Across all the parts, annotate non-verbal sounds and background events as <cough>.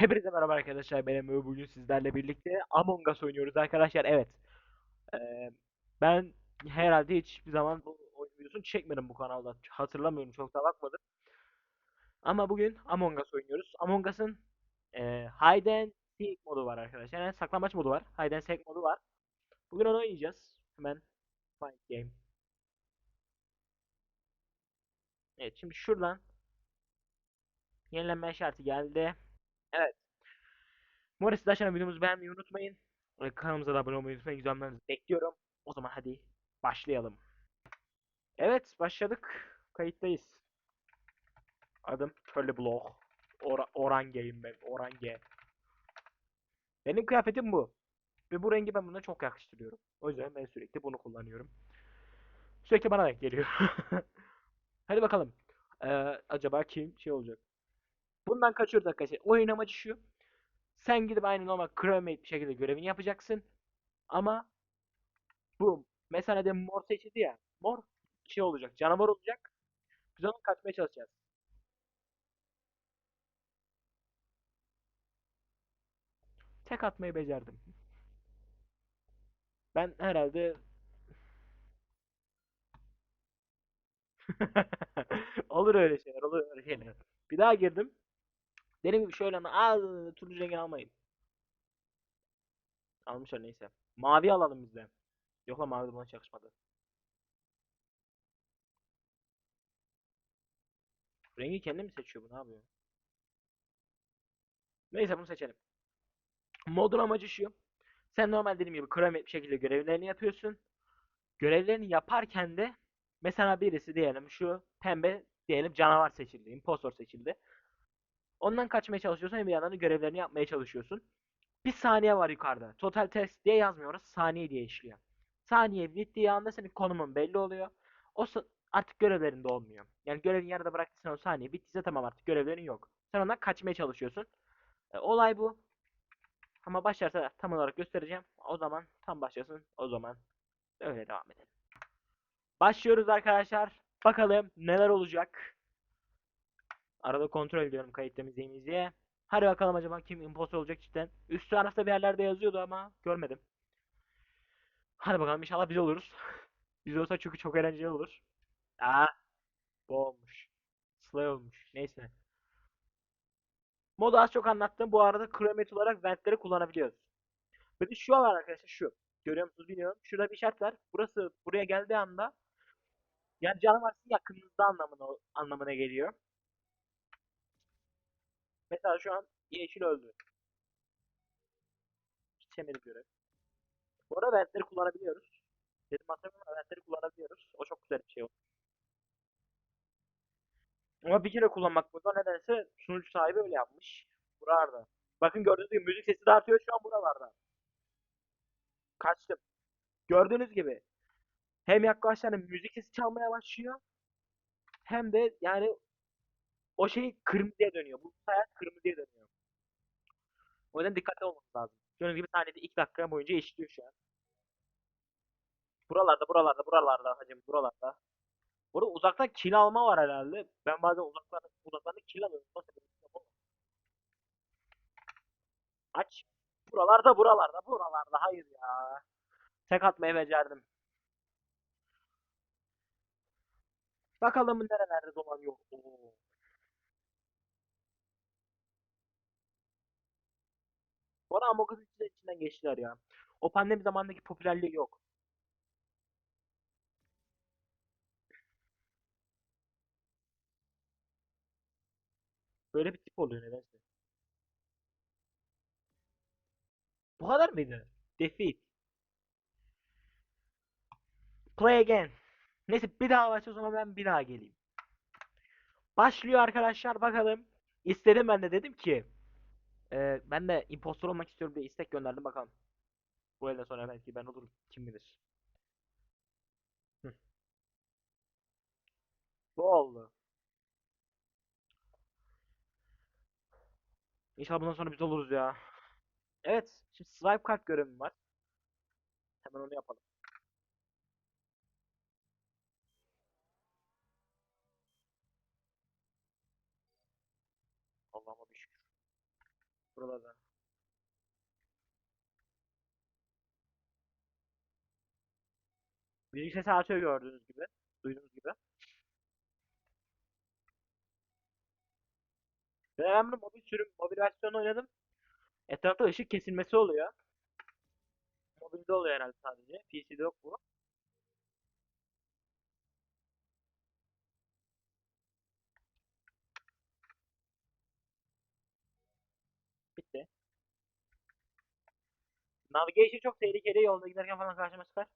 Hepinize merhaba arkadaşlar. Ben Emre. Bugün sizlerle birlikte Among Us oynuyoruz arkadaşlar. Evet. Ee, ben herhalde hiçbir zaman bu oyun videosunu çekmedim bu kanalda. Hatırlamıyorum. Çok da bakmadım. Ama bugün Among Us oynuyoruz. Among Us'ın e, Hide and Seek modu var arkadaşlar. Yani saklambaç modu var. Hide and Seek modu var. Bugün onu oynayacağız. Hemen Find Game. Evet şimdi şuradan yenilenme işareti geldi. Evet. Morris Daşan'a videomuzu beğenmeyi unutmayın. Ve kanalımıza da abone olmayı unutmayın. Güzel yorumlarınızı bekliyorum. O zaman hadi başlayalım. Evet başladık. Kayıttayız. Adım Curly Block. Ora Orange'yim ben. Orange. Benim kıyafetim bu. Ve bu rengi ben buna çok yakıştırıyorum. O yüzden ben sürekli bunu kullanıyorum. Sürekli bana denk geliyor. <laughs> Hadi bakalım. Ee, acaba kim şey olacak? Bundan kaçıyoruz arkadaşlar. Oyun amacı şu. Sen gidip aynı normal crewmate bir şekilde görevini yapacaksın. Ama bu mesela de mor seçildi ya. Mor şey olacak. Canavar olacak. Biz ondan kaçmaya çalışacağız. Tek atmayı becerdim. Ben herhalde <laughs> olur öyle şeyler, olur öyle şeyler. Bir daha girdim. Dediğim gibi şöyle aa turuncu rengini almayın. Almışlar neyse. Mavi alalım biz de. Yok lan mavi hiç yakışmadı. Rengi kendi mi seçiyor bu ne yapıyor? Neyse bunu seçelim. Modun amacı şu. Sen normal dediğim gibi kromet bir şekilde görevlerini yapıyorsun. Görevlerini yaparken de mesela birisi diyelim şu pembe diyelim canavar seçildi. impostor seçildi. Ondan kaçmaya çalışıyorsun bir yandan da görevlerini yapmaya çalışıyorsun. Bir saniye var yukarıda. Total test diye yazmıyoruz. Saniye diye işliyor. Saniye bittiği anda senin konumun belli oluyor. O artık görevlerinde olmuyor. Yani görevin yarıda bıraktıysan o saniye bittiyse tamam artık görevlerin yok. Sen ondan kaçmaya çalışıyorsun. E, olay bu. Ama başlarsa tam olarak göstereceğim. O zaman tam başlasın. O zaman öyle devam edelim. Başlıyoruz arkadaşlar. Bakalım neler olacak. Arada kontrol ediyorum kayıt temizliğimizi diye. Hadi bakalım acaba kim imposter olacak cidden. Üst tarafta bir yerlerde yazıyordu ama görmedim. Hadi bakalım inşallah biz oluruz. <laughs> Biz olsa çünkü çok eğlenceli olur. Aa, bu olmuş. Slay olmuş. Neyse. Modu az çok anlattım. Bu arada kromet olarak ventleri kullanabiliyoruz. Bir de şu var arkadaşlar şu. Görüyor musunuz bilmiyorum. Şurada bir işaret var. Burası buraya geldiği anda yani canavar sizin yakınınızda anlamına, anlamına geliyor. Mesela şu an yeşil öldü. Geçemedik görev. Bu arada ventleri kullanabiliyoruz. Dedim hatırlamıyorum ama ventleri kullanabiliyoruz. O çok güzel bir şey oldu. Ama bir kere kullanmak burada nedense sunucu sahibi öyle yapmış. Buralarda. Bakın gördüğünüz gibi müzik sesi de artıyor şu an buralarda. Kaçtım. Gördüğünüz gibi hem yaklaşan müzik sesi çalmaya başlıyor hem de yani o şey kırmızıya dönüyor. Bu sayar kırmızıya dönüyor. O yüzden dikkatli olmamız lazım. Gördüğünüz gibi saniyede 2 dakika boyunca eşliyor şu an. Buralarda, buralarda, buralarda hacım, buralarda. Burada uzaktan kill alma var herhalde. Ben bazen uzaktan uzaktan kill alıyorum. Aç. Buralarda, buralarda, buralarda. Hayır ya. Tek atmayı becerdim. Bakalım nerelerde dolanıyor. Oo. Arada Among Us'ın içinden, geçtiler ya. O pandemi zamanındaki popülerliği yok. Böyle bir tip oluyor nedense. Bu kadar mıydı? Defeat. Play again. Neyse bir daha o zaman ben bir daha geleyim. Başlıyor arkadaşlar bakalım. İstedim ben de dedim ki e, ben de impostor olmak istiyorum diye istek gönderdim bakalım. Bu elden sonra belki ben olurum kim bilir. Bu oldu. İnşallah bundan sonra biz oluruz ya. Evet. Şimdi swipe kart görevim var. Hemen onu yapalım. Buralarda. Müzik sesi artıyor gördüğünüz gibi. Duyduğunuz gibi. Ben bunu mobil sürüm, mobil versiyonu oynadım. Etrafta ışık kesilmesi oluyor. Mobilde oluyor herhalde sadece. PC'de yok bu. Bitti. Navigation çok tehlikeli. Yolda giderken falan karşıma çıkar.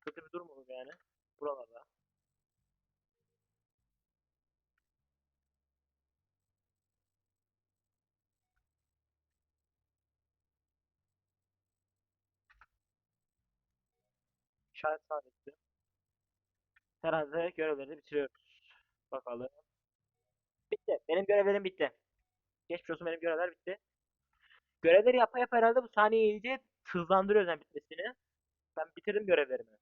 Kötü bir durum olur yani. Buralarda. İşaret saadeti. Herhalde görevleri bitiriyoruz. Bakalım. Bitti. Benim görevlerim bitti. Geçmiş olsun benim görevler bitti. Görevleri yapa yapa herhalde bu saniye iyice hızlandırıyor yani bitmesini. Ben bitirdim görevlerimi.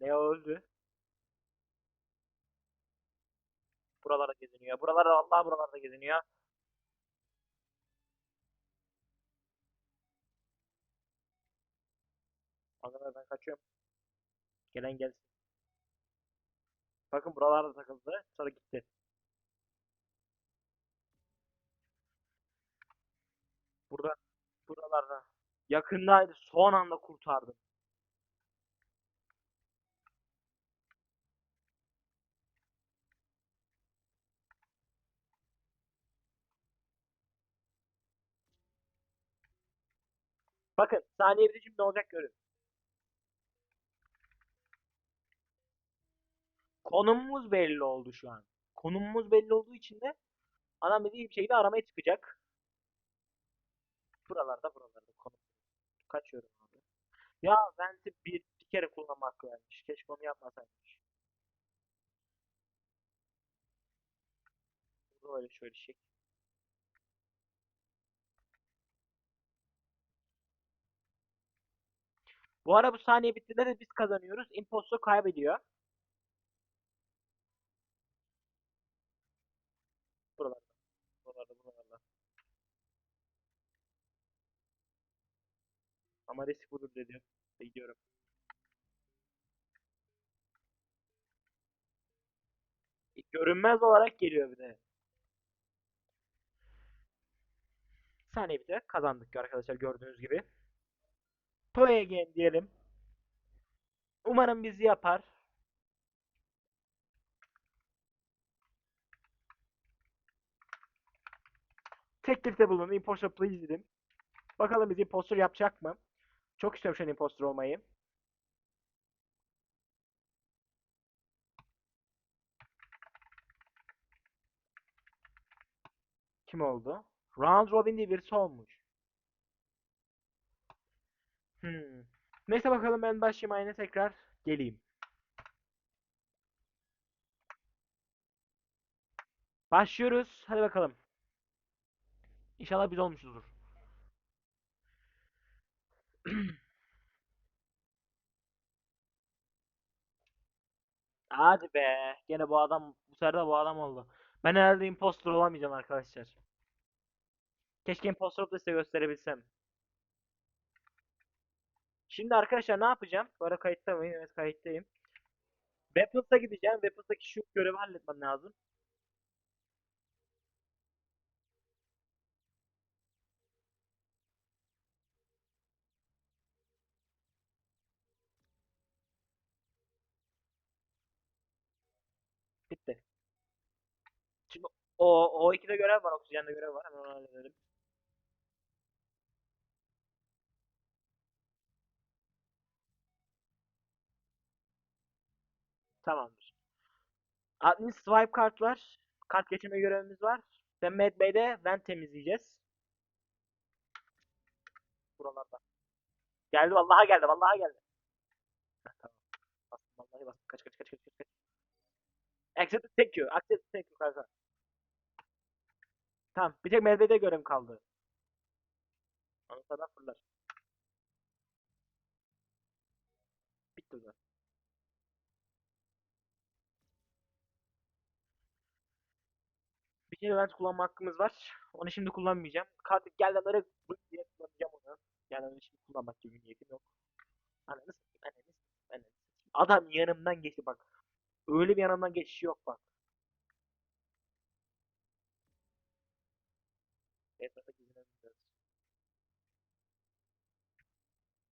Leo öldü. Buralarda geziniyor. Buralarda Allah buralarda geziniyor. Arkadaşlar ben kaçıyorum. Gelen gelsin. Bakın buralarda takıldı. Sonra gitti. Burada. Buralarda. Yakındaydı. Son anda kurtardım. Bakın saniye bir ne olacak görün. Konumumuz belli oldu şu an. Konumumuz belli olduğu için de iyi bir şekilde aramaya çıkacak. Buralarda buralarda konum. Kaçıyorum abi. Ya venti bir, bir kere kullanmak vermiş. Keşke onu yapmasaymış. Böyle şöyle şey. Bu ara bu saniye bittiğinde de biz kazanıyoruz. Impostor kaybediyor. Buralarda. Buralarda buralarda. Ama risk budur dedi. Gidiyorum. Görünmez olarak geliyor bir de. Saniye bitti. Kazandık arkadaşlar gördüğünüz gibi. Play again diyelim. Umarım bizi yapar. Teklifte bulunun. Imposter please dedim. Bakalım bizi imposter yapacak mı? Çok istiyorum şu an imposter olmayı. Kim oldu? Round Robin diye birisi olmuş. Hmm. Neyse bakalım ben başlayayım aynı tekrar geleyim. Başlıyoruz. Hadi bakalım. İnşallah biz olmuşuzdur. <clears throat> Hadi be. Gene bu adam bu sefer de bu adam oldu. Ben herhalde impostor olamayacağım arkadaşlar. Keşke impostor olup da size gösterebilsem. Şimdi arkadaşlar ne yapacağım? Bu ara kayıtta? Evet kayıttayım. Weapons'a gideceğim. Weapons'taki şu görevi halletmem lazım. Bitti. Şimdi o o ikide görev var. Oksijende görev var. Hemen onu halledelim. Tamamdır. Admin swipe kart var. Kart geçirme görevimiz var. Ve Mad Bey'de vent temizleyeceğiz. Buralarda. Geldi vallahi geldi vallahi geldi. Heh, tamam. Bastım vallahi bastım. Kaç kaç kaç kaç kaç. kaç. Accept thank you. Accept thank you kanka. Tamam. Bir tek Mad Bey'de görevim kaldı. Sonra fırlar. Bitti o. Bir Bir event kullanma hakkımız var. Onu şimdi kullanmayacağım. Artık geldenlere diye kullanacağım onu. Onu şimdi kullanmak gibi bir niyetim yok. Ananı ananı ananı. Adam yanımdan geçti bak. Öyle bir yanımdan geçişi yok bak.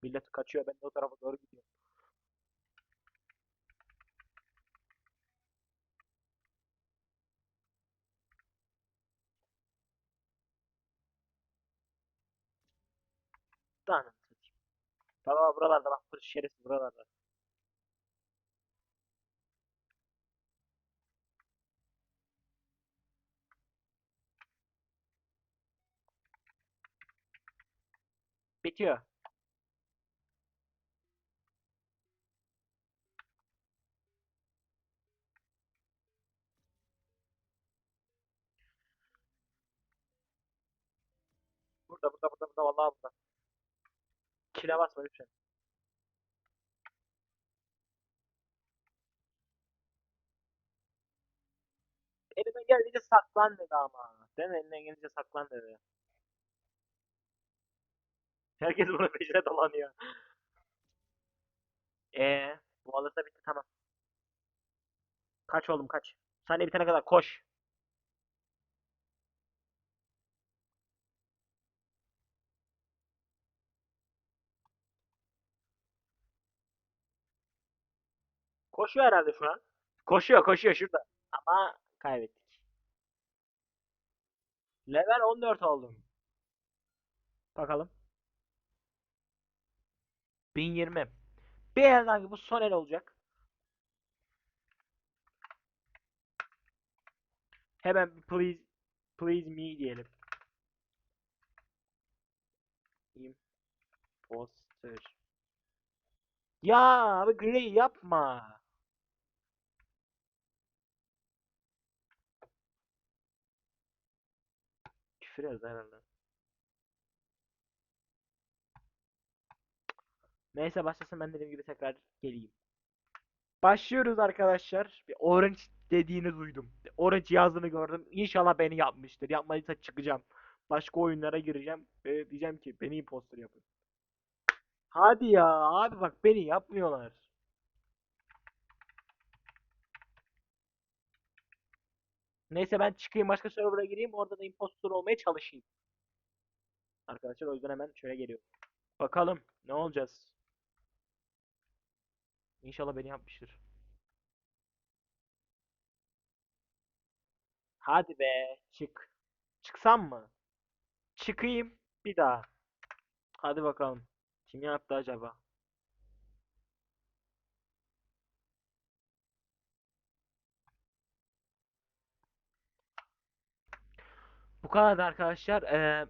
Millet kaçıyor ben de o tarafa doğru gidiyorum. Anasını satayım. Baba buralarda bak bu şerefsiz buralarda. Bitiyor. Burada burada burada burada vallahi burada. Kile basma lütfen. Elime gelince saklan dedi ama. Değil mi? Gelince saklan dedi. Herkes bunu peşine dolanıyor. Eee bu alırsa bitti tamam. Kaç oğlum kaç. Saniye bitene kadar koş. Koşuyor herhalde şu an. Koşuyor koşuyor şurada. Ama kaybettik. Level 14 oldum. Bakalım. 1020. Bir elden bu son el olacak. Hemen please please me diyelim. Imposter. Ya abi gri yapma. Yazdı herhalde. Neyse başlasın ben dediğim gibi tekrar geleyim. Başlıyoruz arkadaşlar. Bir orange dediğini duydum. Orange yazdığını gördüm. İnşallah beni yapmıştır. Yapmadıysa çıkacağım. Başka oyunlara gireceğim. Ve diyeceğim ki beni imposter yapın. Hadi ya abi bak beni yapmıyorlar. Neyse ben çıkayım başka server'a gireyim. Orada da imposter olmaya çalışayım. Arkadaşlar o yüzden hemen şöyle geliyorum. Bakalım ne olacağız. İnşallah beni yapmıştır. Hadi be çık. Çıksam mı? Çıkayım bir daha. Hadi bakalım. Kim yaptı acaba? Bu kadar da arkadaşlar. Ee,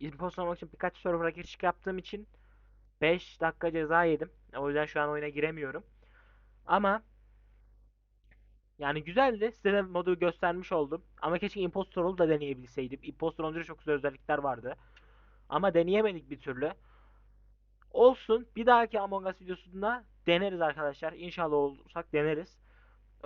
imposter olmak için birkaç server'a giriş yaptığım için 5 dakika ceza yedim. O yüzden şu an oyuna giremiyorum. Ama yani güzeldi. Size de modu göstermiş oldum. Ama keşke impostor olup da deneyebilseydim. Impostor olunca çok güzel özellikler vardı. Ama deneyemedik bir türlü. Olsun. Bir dahaki Among Us videosunda deneriz arkadaşlar. İnşallah olursak deneriz.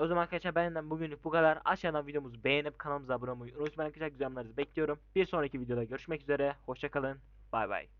O zaman arkadaşlar benden bugünlük bu kadar. Aşağıdan videomuzu beğenip kanalımıza abone olmayı unutmayın arkadaşlar. Güzel bekliyorum. Bir sonraki videoda görüşmek üzere. Hoşçakalın. Bay bay.